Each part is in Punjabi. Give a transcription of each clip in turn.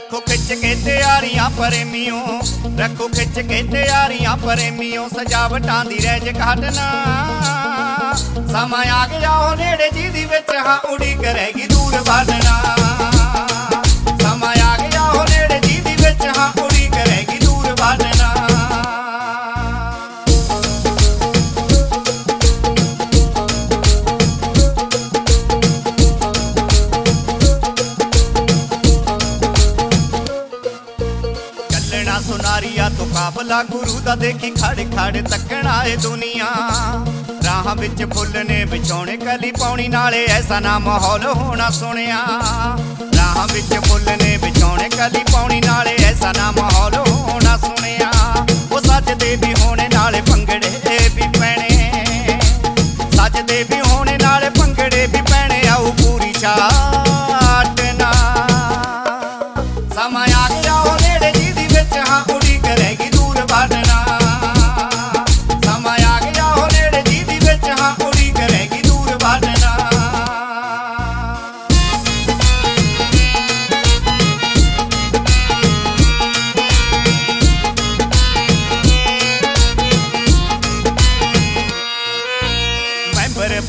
ਰੱਖੋ ਖਿੱਚ ਕੇ ਤਿਆਰੀਆਂ ਪ੍ਰੇਮੀਓ। ਰੱਖੋ ਖਿੱਚ ਕੇ ਤਿਆਰੀਆਂ ਪ੍ਰੇਮੀਓ, ਸਜਾਵਟਾਂ ਦੀ ਰਹਿਜ ਘਟਨਾ ਸਮਾਂ ਆ ਗਿਆ, ਉਹ ਨੇੜੇ ਦੀ ਵਿੱਚ ਹਾਂ ਉਡੀ ਕਰੇਗੀ ਦੂਰ ਵਾਦਣਾ ਚੱਲਣਾ ਤੋਂ ਕਾਬਲਾ ਗੁਰੂ ਦਾ ਦੇਖੀ ਖੜ ਖੜ ਤੱਕਣਾ ਏ ਦੁਨੀਆ। ਰਾਹ ਵਿੱਚ ਫੁੱਲ ਨੇ ਵਿਛਾਉਣੇ, ਕਲੀ ਪਾਉਣੀ, ਨਾਲੇ ਐਸਾ ਨਾ ਮਾਹੌਲ ਹੋਣਾ ਸੁਣਿਆ ਰਾਹ ਵਿੱਚ ਫੁੱਲ ਨੇ ਵਿਛਾਉਣੇ, ਕਲੀ ਪਾਉਣੀ, ਨਾਲੇ ਐਸਾ ਨਾ ਮਾਹੌਲ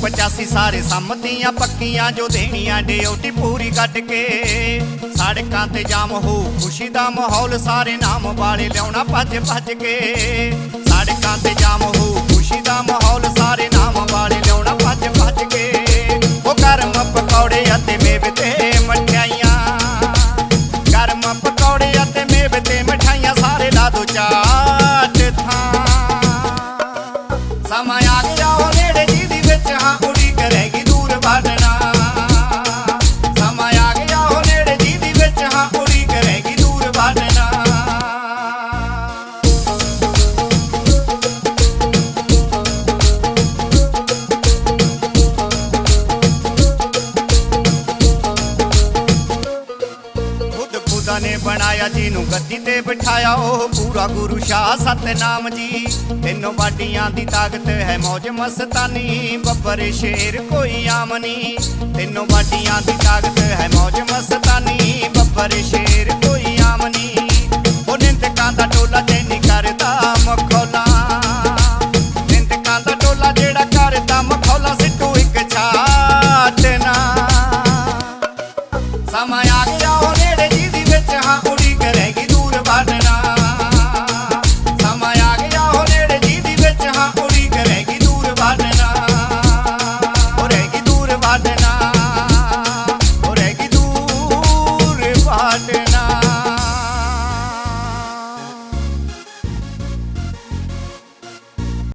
85 ਸਾਰੇ ਸੰਮਤੀਆਂ ਪੱਕੀਆਂ, ਜੋ ਦੇਣੀਆਂ ਡਿਊਟੀ ਪੂਰੀ ਕੱਢ ਕੇ। ਸੜਕਾਂ ਤੇ ਜਾਮ ਹੋ, ਖੁਸ਼ੀ ਦਾ ਮਾਹੌਲ, ਸਾਰੇ ਨਾਮ ਵਾਲੇ ਲਿਆਉਣਾ ਭੱਜ ਭੱਜ ਕੇ। ਸੜਕਾਂ ਤੇ ਜਾਮ ਹੋ, ਖੁਸ਼ੀ ਦਾ ਨੇ ਬਣਾਇਆ ਜੀ ਨੂੰ ਗੱਦੀ ਤੇ ਬਿਠਾਇਆ, ਉਹ ਪੂਰਾ ਗੁਰੂ ਸ਼ਾਹ ਸਤਨਾਮ ਜੀ। ਤੈਨੂੰ ਬਾਡੀਆਂ ਦੀ ਤਾਕਤ ਹੈ ਮੌਜ ਮਸਤਾਨੀ, ਬੱਬਰ ਸ਼ੇਰ ਕੋਈ ਆਮਨੀ। ਤੈਨੂੰ ਬਾਡੀਆਂ ਦੀ ਤਾਕਤ ਹੈ ਮੌਜ ਮਸਤਾਨੀ, ਬੱਬਰ ਸ਼ੇਰ ਕੋਈ ਆਮਨੀ। ਉਹਨੇ ਤੇ ਕਾਂਦਾ ਟੋਲਾ ਤੇ ਕਰਦਾ ਮਖੌਲਾ। ਨਿੰਦਕਾਂ ਦਾ ਟੋਲਾ ਜਿਹੜਾ ਕਰਦਾ ਮਖੌਲਾ ਸਿੱਟੂ ਇੱਕ ਛਾਟਨਾ